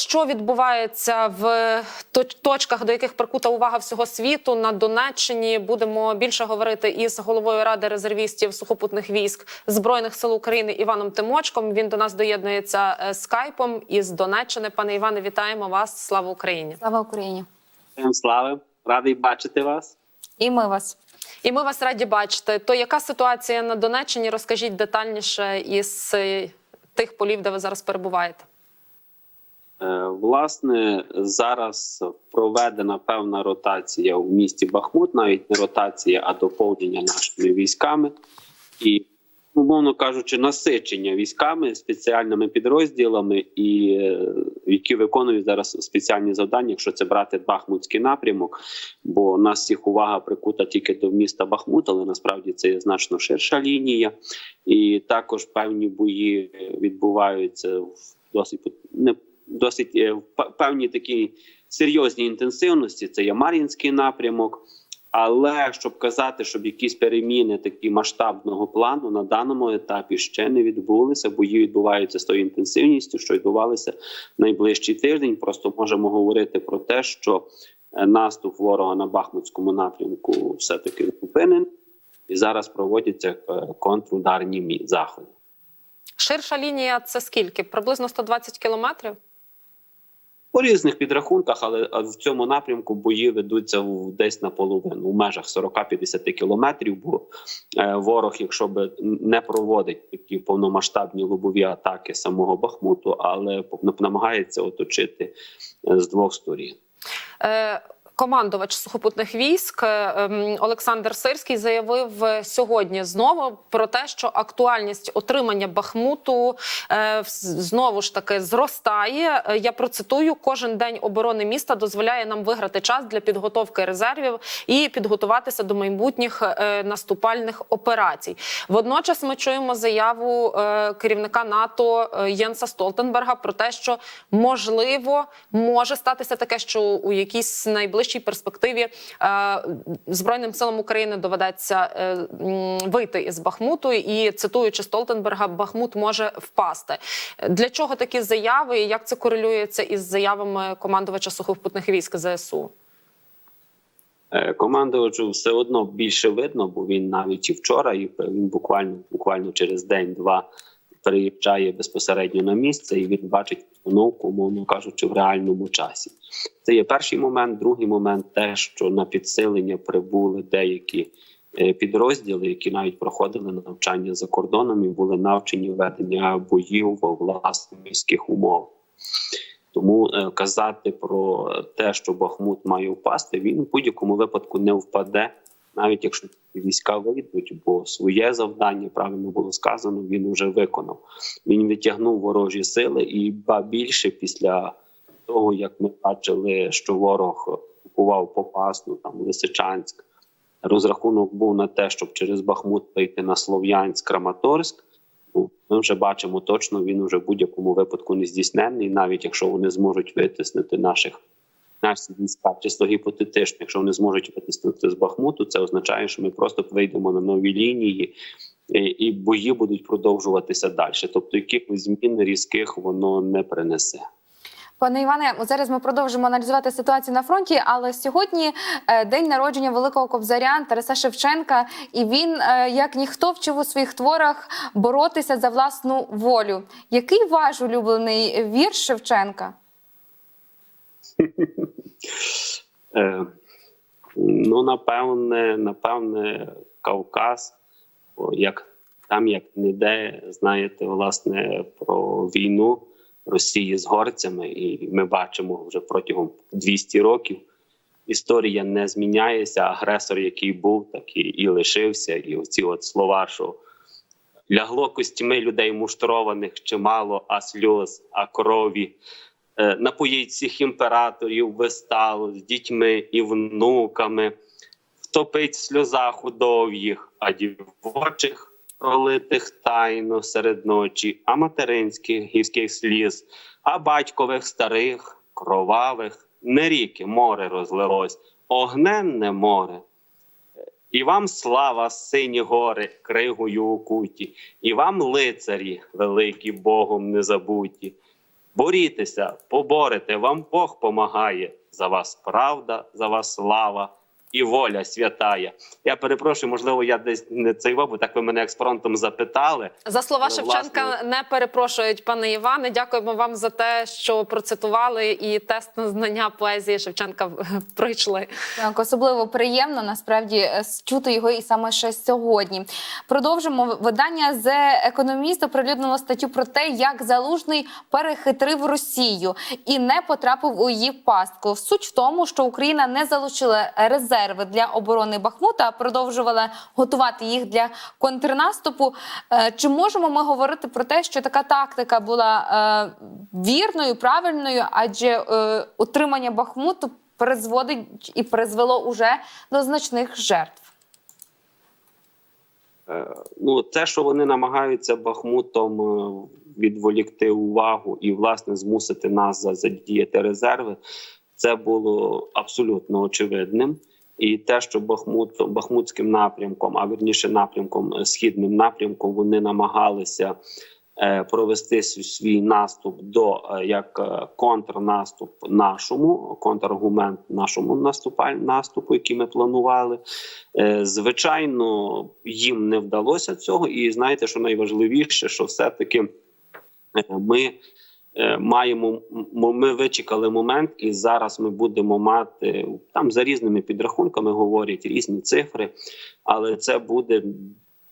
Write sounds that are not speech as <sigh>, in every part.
що відбувається в точках, до яких прикута увага всього світу на Донеччині, будемо більше говорити із головою ради резервістів сухопутних військ збройних сил України Іваном Тимочком. Він до нас доєднується е, скайпом із Донеччини. Пане Іване, вітаємо вас! Слава Україні! Слава Україні! Слави, радий бачити вас. І ми вас. І ми вас раді бачити. То яка ситуація на Донеччині? Розкажіть детальніше із е, тих полів, де ви зараз перебуваєте. Е, Власне, зараз проведена певна ротація у місті Бахмут, навіть не ротація, а доповнення нашими військами, і, умовно кажучи, насичення військами, спеціальними підрозділами, і е, які виконують зараз спеціальні завдання, якщо це брати Бахмутський напрямок. Бо у нас всіх увага прикута тільки до міста Бахмут, але насправді це є значно ширша лінія, і також певні бої відбуваються в досить не досить е, в пе- певній такій серйозній інтенсивності. Це є Мар'їнський напрямок. Але щоб казати, щоб якісь переміни такі масштабного плану на даному етапі ще не відбулися. Бої відбуваються з тою інтенсивністю, що відбувалися найближчий тиждень. Просто можемо говорити про те, що е, наступ ворога на Бахмутському напрямку все таки зупинений, і зараз проводяться е, контрударні заходи. Ширша лінія це скільки? Приблизно 120 кілометрів. По різних підрахунках, але в цьому напрямку бої ведуться в- десь наполовину, у межах 40-50 кілометрів. Бо е, ворог, якщо би не проводить такі повномасштабні лобові атаки самого Бахмуту, але намагається оточити е, з двох сторін. Е, Командувач сухопутних військ ем, Олександр Сирський заявив е, сьогодні знову про те, що актуальність отримання Бахмуту е, знову ж таки зростає. Е, Я процитую: кожен день оборони міста дозволяє нам виграти час для підготовки резервів і підготуватися до майбутніх наступальних операцій. Водночас ми чуємо заяву керівника НАТО Єнса Столтенберга про те, що можливо може статися таке, що у якійсь найближчій перспективі е, збройним силам України доведеться е, вийти із Бахмуту. І цитуючи Столтенберга, Бахмут може впасти. Для чого такі заяви? і Як це корелюється із заявами командувача сухопутних військ ЗСУ? Е, Командувачу все одно більше видно, бо він навіть і вчора, і він буквально буквально через день-два приїжджає безпосередньо на місце, і він бачить обстановку, умовно кажучи, в реальному часі. Це є перший момент. Другий момент те, що на підсилення прибули деякі е, підрозділи, які навіть проходили навчання за кордоном і були навчені ведення боїв у власних міських умовах. Тому е, казати про те, що Бахмут має впасти, він в будь-якому випадку не впаде, навіть якщо війська вийдуть, бо своє завдання правильно було сказано, він вже виконав. Він відтягнув ворожі сили, і ба більше після того, як ми бачили, що ворог купував Попасну, там Лисичанськ. Розрахунок був на те, щоб через Бахмут вийти на Слов'янськ, Краматорськ. Ну, ми вже бачимо точно, він вже в будь-якому випадку не здійснений, навіть якщо вони зможуть витиснути наших наші війська, чисто гіпотетично, якщо вони зможуть витиснути з Бахмуту, це означає, що ми просто вийдемо на нові лінії, і, і бої будуть продовжуватися далі. Тобто, якихось змін різких воно не принесе. Пане Іване, зараз ми продовжимо аналізувати ситуацію на фронті. Але сьогодні е, день народження великого кобзаря Тараса Шевченка, і він, е, як ніхто, вчив у своїх творах боротися за власну волю. Який ваш улюблений вірш Шевченка? Е, ну, напевне, напевне, Кавказ, як там, як ніде, знаєте, власне, про війну Росії з горцями, і ми бачимо вже протягом 200 років. Історія не зміняється. Агресор, який був, так і, і лишився. І оці от слова, що лягло костями людей муштрованих чимало, а сльоз, а крові. Е, Напоїть всіх імператорів вистав з дітьми і внуками, втопить в сльозах удов'їх, а дівочих пролитих тайно серед ночі, а материнських гірських сліз, а батькових старих, кровавих, не ріки море розлилось, огненне море. І вам слава, сині гори, кригою укуті, і вам лицарі, великі Богом не забуті. Борітеся, поборете, вам Бог помагає. За вас правда, за вас слава і воля святая. Я перепрошую, можливо, я десь не цей бо так ви мене експронтом запитали. За слова Шевченка власне. не перепрошують, пане Іване. Дякуємо вам за те, що процитували і тест на знання поезії Шевченка <laughs> пройшли. Так, особливо приємно насправді е, чути його і саме ще сьогодні. Продовжимо видання The Economist оприлюднило статтю про те, як залужний перехитрив Росію і не потрапив у її пастку. Суть в тому, що Україна не залучила резерви для оборони Бахмута, а продовжувала готувати їх для контрнаступу. Е, Чи можемо ми говорити про те, що така тактика була е, вірною, правильною, адже е, утримання Бахмуту призводить і призвело уже до значних жертв. Ну, це, що вони намагаються Бахмутом відволікти увагу і власне змусити нас задіяти резерви, це було абсолютно очевидним. І те, що Бахмут Бахмутським напрямком, а вірніше напрямком е, східним напрямком, вони намагалися е, провести свій- наступ до е, як контрнаступ нашому, контраргумент нашому наступаль, наступу, який ми планували. Звичайно, їм не вдалося цього, і знаєте, що найважливіше, що все-таки е, ми маємо м- ми вичекали момент, і зараз ми будемо мати там за різними підрахунками говорять різні цифри, але це буде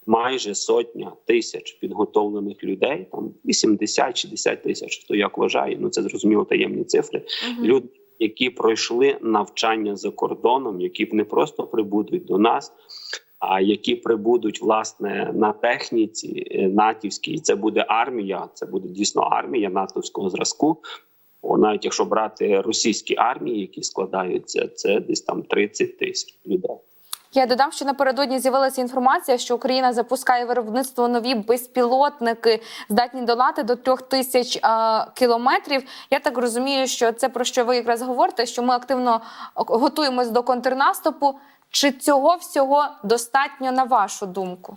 майже сотня тисяч підготовлених людей, там 80-60 тисяч, хто як вважає. Ну це зрозуміло таємні цифри. Люди, які пройшли навчання за кордоном, які не просто прибудуть до нас, які прибудуть власне на техніці е, натівській. Це буде армія, це буде дійсно армія натовського зразку. Навіть якщо брати російські армії, які складаються, це десь там 30 тисяч людей. Я додам, що напередодні з'явилася інформація, що Україна запускає виробництво нові безпілотники, здатні долати до трьох тисяч е, кілометрів. Я так розумію, що це про що ви якраз говорите, що ми активно готуємось до контрнаступу. Чи цього всього достатньо на вашу думку?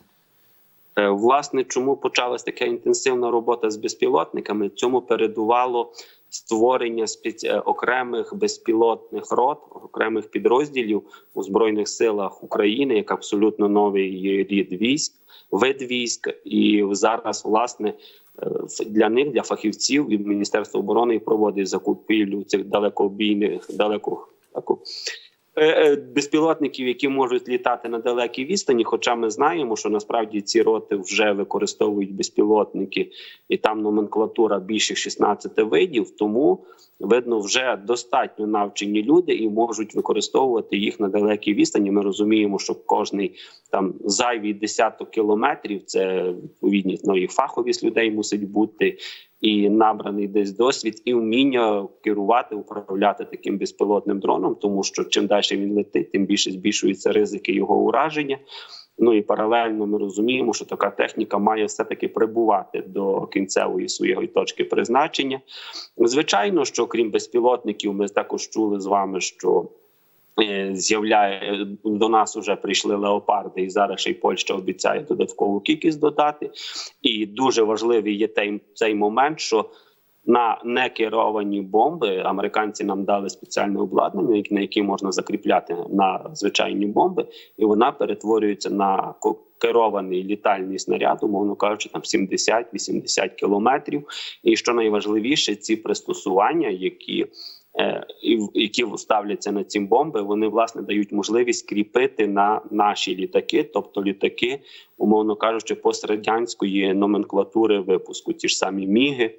Е, Власне, чому почалась така інтенсивна робота з безпілотниками? Цьому передувало створення е, окремих безпілотних рот, окремих підрозділів у збройних силах України, як абсолютно новий рід військ, вид військ, і зараз власне. е, Для них, для фахівців від Міністерства оборони проводить закупівлю цих далекообійних, далеко безпілотників, які можуть літати на далекій відстані. Хоча ми знаємо, що насправді ці роти вже використовують безпілотники, і там номенклатура більше 16 видів. Тому видно, вже достатньо навчені люди і можуть використовувати їх на далекій відстані. Ми розуміємо, що кожний там зайвий десяток кілометрів це відповідність ну, і фаховість людей мусить бути. І набраний десь досвід, і вміння керувати, управляти таким безпілотним дроном, тому що чим далі він летить, тим більше збільшуються ризики його ураження. Ну і паралельно ми розуміємо, що така техніка має все таки прибувати до кінцевої своєї точки призначення. Звичайно, що крім безпілотників, ми також чули з вами, що з'являє до нас вже прийшли леопарди, і зараз ще й Польща обіцяє додаткову кількість додати. І дуже важливий є той, цей момент, що на некеровані бомби американці нам дали спеціальне обладнання, на які можна закріпляти на звичайні бомби, і вона перетворюється на керований літальний снаряд, умовно кажучи, там 70-80 кілометрів. І що найважливіше, ці пристосування, які е, які ставляться на ці бомби, вони власне дають можливість кріпити на наші літаки, тобто літаки, умовно кажучи, пострадянської номенклатури випуску, ті ж самі міги.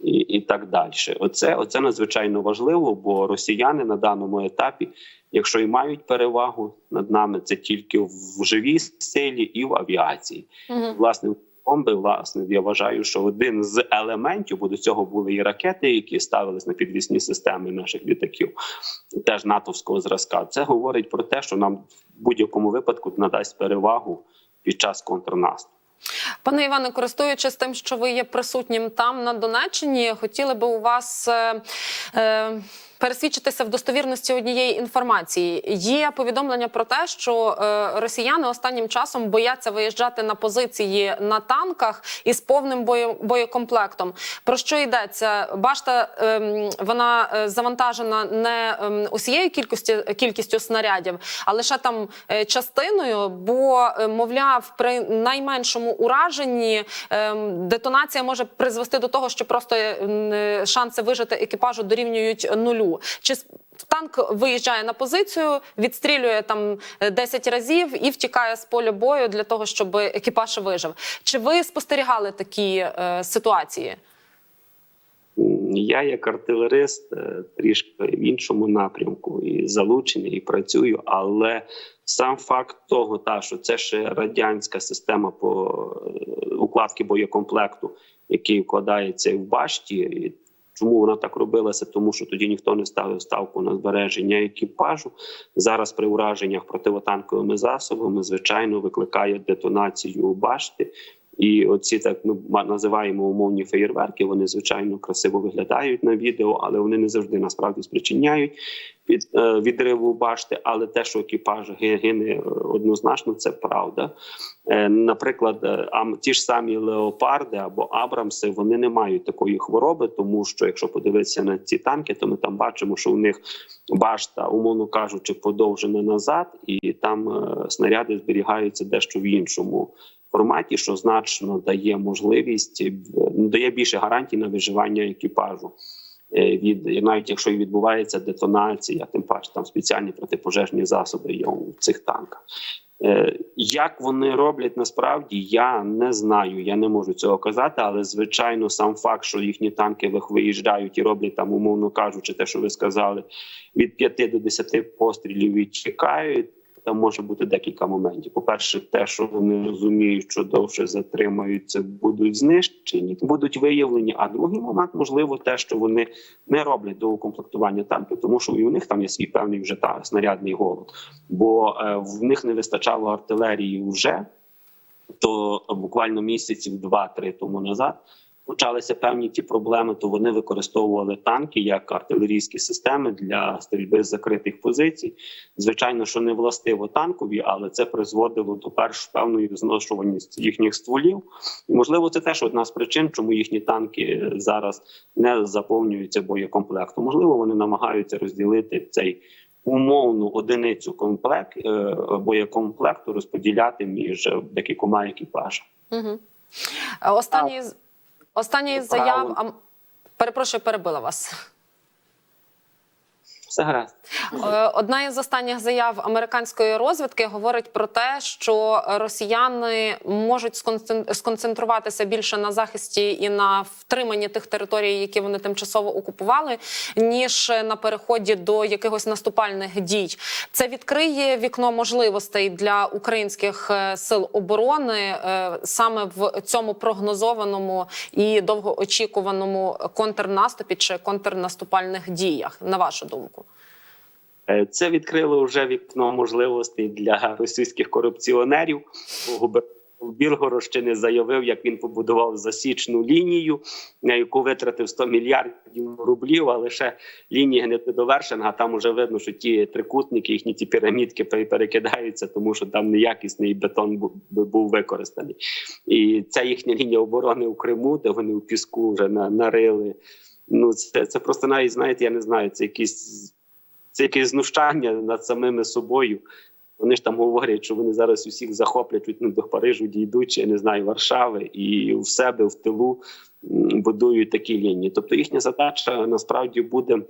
І, і так далі, оце оце надзвичайно важливо, бо росіяни на даному етапі, якщо і мають перевагу над нами, це тільки в живій силі і в авіації. Мгм. Власне, бомби, власне, я вважаю, що один з елементів, бо до цього були і ракети, які ставились на підвісні системи наших літаків, теж натовського зразка. Це говорить про те, що нам в будь-якому випадку надасть перевагу під час контрнаступу. Пане Іване, користуючись тим, що ви є присутнім там на Донеччині, хотіли би у вас е, е, пересвідчитися в достовірності однієї інформації. Є повідомлення про те, що е, росіяни останнім часом бояться виїжджати на позиції на танках із повним боєкомплектом. Про що йдеться? Башта ем, вона е, завантажена не ем, усією кількістю кількістю снарядів, а лише там е, частиною. Бо, мовляв, при найменшому ураженні ем, детонація може призвести до того, що просто шанси вижити екіпажу дорівнюють нулю. Чи танк виїжджає на позицію, відстрілює там е, 10 разів і втікає з поля бою для того, щоб екіпаж вижив? Чи ви спостерігали такі е, ситуації? Я, як артилерист, е, трішки в іншому напрямку і залучений, і працюю, але сам факт того, та що це ще радянська система по е, укладки боєкомплекту, який вкладається в башті. Чому вона так робилася? Тому що тоді ніхто не ставив ставку на збереження екіпажу. Зараз при ураженнях противотанковими засобами, звичайно, викликає детонацію башти. І оці так ми називаємо умовні феєрверки. Вони звичайно красиво виглядають на відео, але вони не завжди насправді спричиняють від е, відриву башти. Але те, що екіпаж гине е, однозначно, це правда. Е, Наприклад, ті ж самі леопарди або Абрамси, вони не мають такої хвороби, тому що якщо подивитися на ці танки, то ми там бачимо, що у них башта, умовно кажучи, подовжена назад, і там снаряди зберігаються дещо в іншому форматі, що значно дає можливість е, ну, дає більше гарантій на виживання екіпажу. Е, Від навіть якщо і відбувається детонація, тим паче там спеціальні протипожежні засоби є у цих танках. Е, Як вони роблять насправді, я не знаю, я не можу цього казати, але звичайно, сам факт, що їхні танки виїжджають і роблять там, умовно кажучи, те, що ви сказали, від 5 до 10 пострілів і чекають. Там може бути декілька моментів. По-перше, те, що вони розуміють, що довше затримаються, будуть знищені, будуть виявлені. А другий момент, можливо, те, що вони не роблять до укомплектування танків, тому що і у них там є свій певний вже та снарядний голод, бо е, в них не вистачало артилерії вже то буквально місяців два-три тому назад почалися певні ті проблеми. То вони використовували танки як артилерійські системи для стрільби з закритих позицій. Звичайно, що не властиво танкові, але це призводило до перш певної зношуваності їхніх стволів. І можливо, це теж одна з причин, чому їхні танки зараз не заповнюються боєкомплектом. Можливо, вони намагаються розділити цей. Умовну одиницю комплект е, боєкомплекту розподіляти між декількома екіпажами. Угу. Останній, останній заяв. Ам... Перепрошую, перебила вас. Все гаразд. Е, Одна із останніх заяв американської розвідки говорить про те, що росіяни можуть сконцентруватися більше на захисті і на втриманні тих територій, які вони тимчасово окупували, ніж на переході до якихось наступальних дій. Це відкриє вікно можливостей для українських е, сил оборони е, саме в цьому прогнозованому і довгоочікуваному контрнаступі чи контрнаступальних діях. На вашу думку. Е, Це відкрило вже вікно можливостей для російських корупціонерів. Білгородщини заявив, як він побудував засічну лінію, на яку витратив 100 мільярдів рублів, а лише лінія не довершена. Там уже видно, що ті трикутники, їхні ті пірамідки перекидаються, тому що там неякісний бетон бу- бу- був використаний. І ця їхня лінія оборони у Криму, де вони у піску вже нарили. Ну це, це просто навіть знаєте, я не знаю, це якісь це якесь знущання над самими собою. Вони ж там говорять, що вони зараз усіх захоплять ну, до Парижу, дійдуть, я не знаю, Варшави, і в себе в тилу будують такі лінії. Тобто їхня задача насправді буде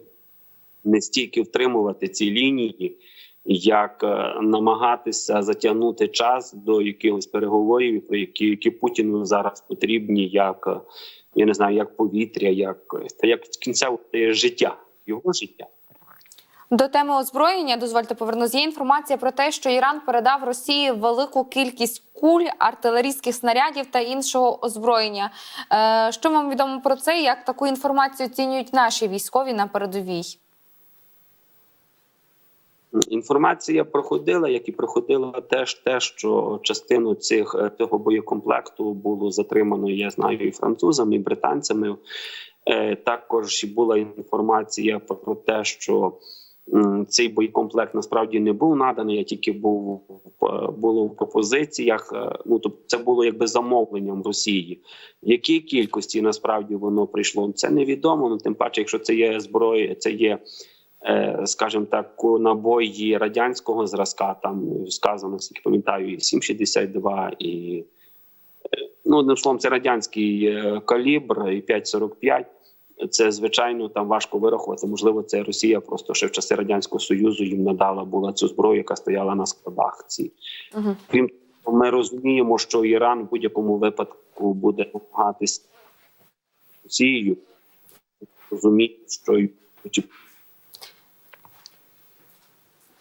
не стільки втримувати ці лінії, як е, намагатися затягнути час до якихось переговорів, які, які Путіну зараз потрібні, як е, я не знаю, як повітря, як та як це життя, його життя. До теми озброєння дозвольте повернусь. Є інформація про те, що Іран передав Росії велику кількість куль, артилерійських снарядів та іншого озброєння. Е, що вам відомо про це? Як таку інформацію оцінюють наші військові на передовій? Інформація проходила, як і проходила теж те, що частину цих е, цього боєкомплекту було затримано, я знаю, і французами, і британцями. Е, Також була інформація про те, що цей боєкомплект насправді не був наданий, а тільки був було в пропозиціях. Е, Ну тобто, це було якби замовленням Росії. В якій кількості насправді воно прийшло? Це невідомо. Ну тим паче, якщо це є зброя, це є. е, Скажімо так, набої радянського зразка, там сказано, скільки пам'ятаю, і 7,62, і е, ну одним словом, це радянський калібр і 5,45. Це звичайно там важко вирахувати. Можливо, це Росія просто ще в часи радянського союзу їм надала була цю зброю, яка стояла на складах. Ці Угу. крім того, ми розуміємо, що Іран в будь-якому випадку буде намагатись Росією. Розуміє, що й-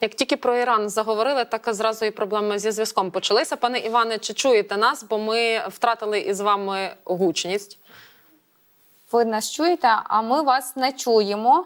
Як тільки про Іран заговорили, так зразу і проблеми зі зв'язком почалися. Пане Іване, чи чуєте нас? Бо ми втратили із вами гучність. Ви нас чуєте, а ми вас не чуємо.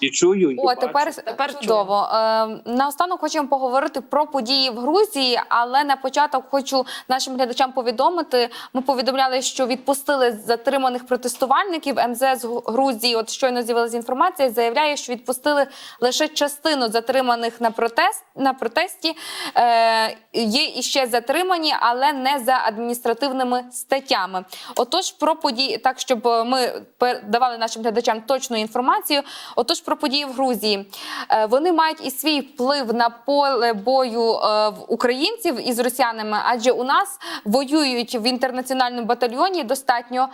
І чую, і О, бачу. тепер, Тепер чудово. Е, наостанок хочемо поговорити про події в Грузії, але на початок хочу нашим глядачам повідомити. Ми повідомляли, що відпустили затриманих протестувальників. МЗС Грузії, от щойно з'явилася інформація, заявляє, що відпустили лише частину затриманих на протест на протесті. Е, є іще затримані, але не за адміністративними статтями. Отож, про події, так щоб е, ми давали нашим глядачам точну інформацію. Отож, про події в Грузії Е, вони мають і свій вплив на поле бою е, в українців із росіянами, адже у нас воюють в інтернаціональному батальйоні достатньо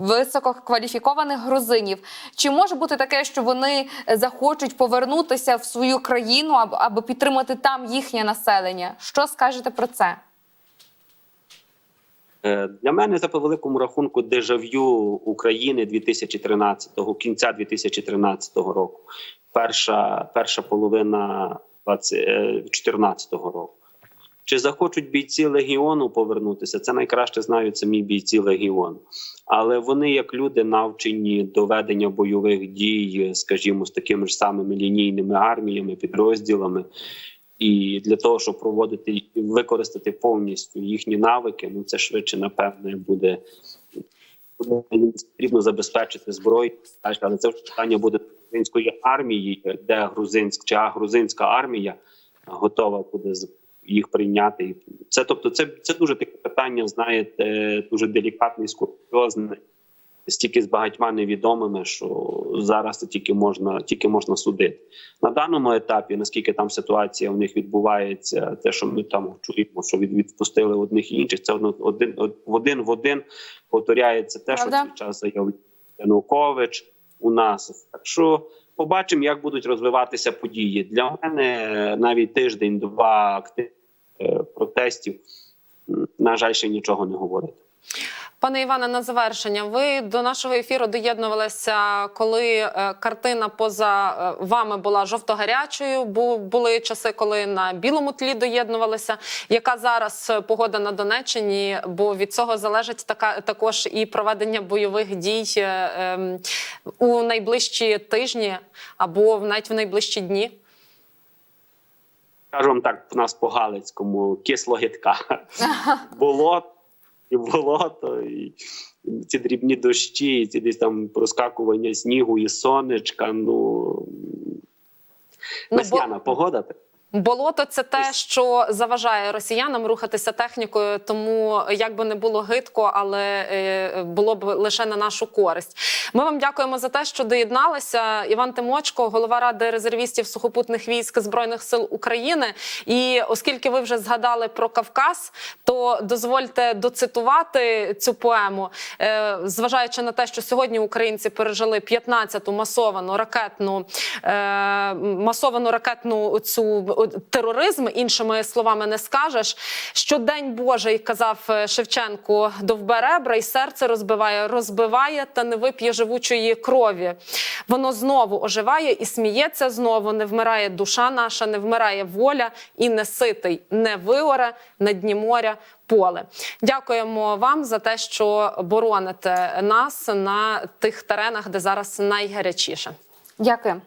висококваліфікованих грузинів. Чи може бути таке, що вони захочуть повернутися в свою країну, аб- аби підтримати там їхнє населення? Що скажете про це? Е, Для мене це по великому рахунку дежав'ю України 2013-го, кінця 2013 року. Перша, перша половина 2014 року. Чи захочуть бійці легіону повернутися? Це найкраще знають самі бійці легіону. Але вони, як люди, навчені до ведення бойових дій, скажімо, з такими ж самими лінійними арміями, підрозділами. І для того, щоб проводити і використати повністю їхні навики, ну це швидше, напевне, буде потрібно забезпечити зброю. Але це вже питання буде української армії, де грузинська чи грузинська армія готова буде з- їх прийняти. Це тобто, це, це дуже таке питання, знаєте, дуже делікатне, скурйозне. Стільки з багатьма невідомими, що зараз це тільки можна, тільки можна судити на даному етапі. Наскільки там ситуація у них відбувається, те, що ми там чуємо, що від відпустили одних і інших, це один в один в один повторяється те, що Правда? в свій час заявив Янукович у нас. Так що побачимо, як будуть розвиватися події. Для мене навіть тиждень-два активних е, протестів, на жаль, ще нічого не говорить. Пане Іване, на завершення. Ви до нашого ефіру доєднувалися, коли е, картина поза е, вами була жовто-гарячою. Були часи, коли на білому тлі доєднувалися. Яка зараз погода на Донеччині? Бо від цього залежить така також і проведення бойових дій е, ем, у найближчі тижні або навіть в найближчі дні. Кажу вам так, в нас по Галицькому кисло-гидка. <laughs> болото, і болото, і ці дрібні дощі, і ці десь там проскакування снігу і сонечка. Ну, бо- весняна погода. Болото це те, що заважає росіянам рухатися технікою. Тому як би не було гидко, але е, було б лише на нашу користь. Ми вам дякуємо за те, що доєдналися. Іван Тимочко, голова ради резервістів сухопутних військ збройних сил України. І оскільки ви вже згадали про Кавказ, то дозвольте доцитувати цю поему, Е, зважаючи на те, що сьогодні українці пережили 15-ту масовану ракетну е, масовану ракетну цю тероризм, іншими словами не скажеш. Що день Божий казав е, Шевченко, довбе ребра і серце розбиває, розбиває та не вип'є живучої крові. Воно знову оживає і сміється знову. Не вмирає душа наша, не вмирає воля і не ситий, не виоре на дні моря. Поле, дякуємо вам за те, що бороните нас на тих теренах, де зараз найгарячіше. Дякую.